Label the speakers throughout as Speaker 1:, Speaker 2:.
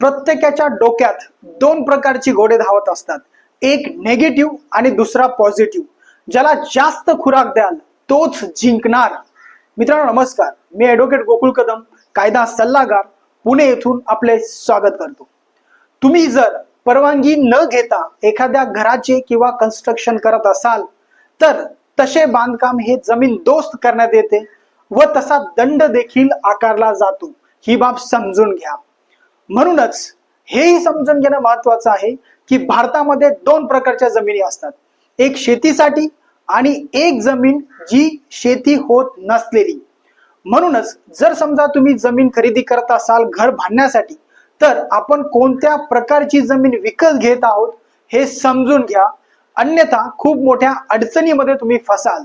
Speaker 1: प्रत्येकाच्या डोक्यात दोन प्रकारची घोडे धावत असतात. एक नेगेटिव्ह आणि दुसरा पॉझिटिव्ह ज्याला जास्त खुराक द्याल तोच जिंकणार. मित्रांनो नमस्कार. मी ॲडव्होकेट गोकुळ कदम कायदा सल्लागार पुणे येथून आपले स्वागत करतो. तुम्ही जर परवानगी न घेता एखाद्या घराचे किंवा कन्स्ट्रक्शन करत असाल तर तसे बांधकाम हे जमीन दोस्त करण्यात येते व तसा दंड देखील आकारला जातो. ही बाब समजून घ्या. म्हणूनच हेही समजून घेणं महत्वाचं आहे की भारतामध्ये दोन प्रकारच्या जमिनी असतात. एक शेतीसाठी आणि एक जमीन जी शेती होत नसलेली. म्हणूनच जर समजा तुम्ही जमीन खरेदी करत असाल घर बांधण्यासाठी तर आपण कोणत्या प्रकारची जमीन विकत घेत आहोत हे समजून घ्या. अन्यथा खूप मोठ्या अडचणीमध्ये तुम्ही फसाल.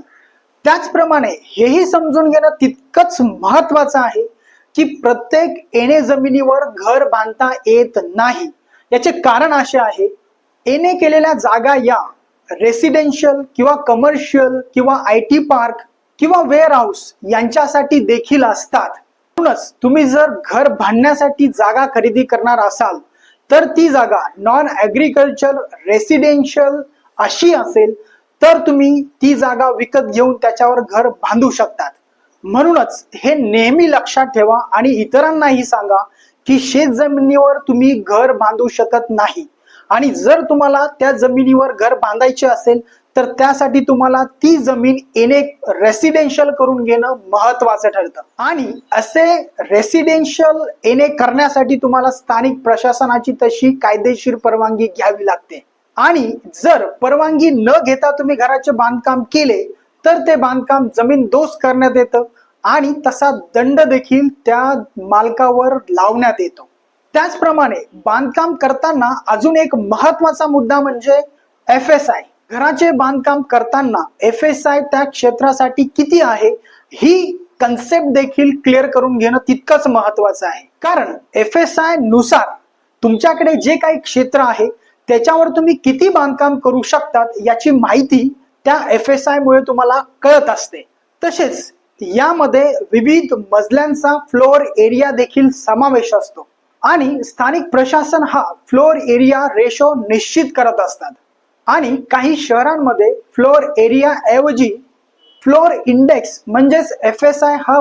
Speaker 1: त्याचप्रमाणे हेही समजून घेणं तितकंच महत्वाचं आहे की प्रत्येक येणे जमिनीवर घर बांधता येत नाही. याचे कारण असे आहे येणे केलेल्या जागा या रेसिडेन्शियल किंवा कमर्शियल किंवा आय टी पार्क किंवा वेअर हाऊस यांच्यासाठी देखील असतात. म्हणूनच तुम्ही जर घर बांधण्यासाठी जागा खरेदी करणार असाल तर ती जागा नॉन ऍग्रिकल्चर रेसिडेन्शियल अशी असेल तर तुम्ही ती जागा विकत घेऊन त्याच्यावर घर बांधू शकतात. म्हणूनच हे नेहमी लक्षात ठेवा आणि इतरांनाही सांगा की शेत जमिनीवर तुम्ही घर बांधू शकत नाही. आणि जर तुम्हाला त्या जमिनीवर घर बांधायचे असेल तर त्यासाठी तुम्हाला ती जमीन येणे रेसिडेन्शियल करून घेणं महत्वाचं ठरतं. आणि असे रेसिडेन्शियल येणे करण्यासाठी तुम्हाला स्थानिक प्रशासनाची तशी कायदेशीर परवानगी घ्यावी लागते. आणि जर परवानगी न घेता तुम्ही घराचे बांधकाम केले तर ते बांधकाम जमीन दोष करण्यात येतं. आणि तसा दंड देखील त्या मालकावर लावण्यात येतो. त्याचप्रमाणे बांधकाम करताना अजून एक महत्त्वाचा मुद्दा म्हणजे एफ एस आय घराचे बांधकाम करताना एफ एस आय त्या क्षेत्रासाठी किती आहे ही कन्सेप्ट देखील क्लिअर करून घेणं तितकंच महत्वाचं आहे. कारण एफ एस आयनुसार तुमच्याकडे जे काही क्षेत्र आहे त्याच्यावर तुम्ही किती बांधकाम करू शकतात याची माहिती त्या एफ एस आय मुळे तुम्हाला कळत असते. तसेच यामध्ये विविध मजल्यांचा फ्लोअर एरिया देखील समावेश असतो. आणि स्थानिक प्रशासन हा फ्लोअर एरिया रेशो निश्चित करत असतात. आणि काही शहरांमध्ये फ्लोअर एरिया ऐवजी फ्लोअर इंडेक्स म्हणजेच एफ एस आय हा